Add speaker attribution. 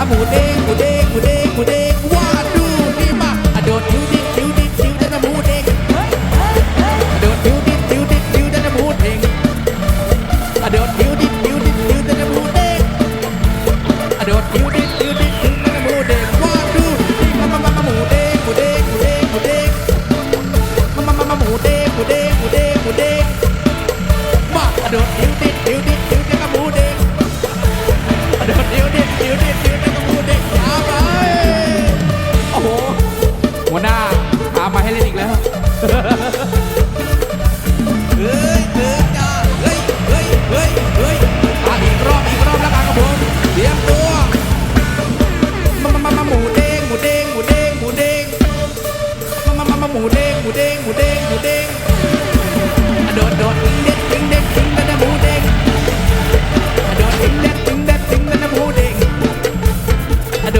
Speaker 1: อะหมูเด้งหมูเด้งหมูเด้งหมูเด้งว่าดูนี่มาอะโดดดิ้วดิ้วดิ้วดิ้วดิ้วดันอะหมูเด้งอะโดดดิ้วดิ้วดิ้วดิ้วดิ้วดันอะหมูเด้งอะโดดดิ้วดิ้วดิ้วดิคิวดันอมูเด้งอะโดดดิ้วดิ้วดิ้วดิ้วดิ้วดันอะหมูเด้งว่าดูนี่มามามามาหมูเด้งหมูเด้งหมูเด้งหมูเด้งมามามามามูเด้งหมูเดกูเด้งหมูเด้มาอะโดดดิ้วดิ้าตามมาให้เล่นอีกแล้ว เฮ้ยเฮ้ยจ้าเฮ้ยเฮ้ยเฮ้ยเฮ้ยอะอีกรอบอีกรอบแล้วกันครับผมเตรียมตัวมามามามาหมูเด้งหมูเด้งหมูเด้งหมูเด้งมามามามาหมูเด้งหมูเด้งหมูเด้งหมูเด้ง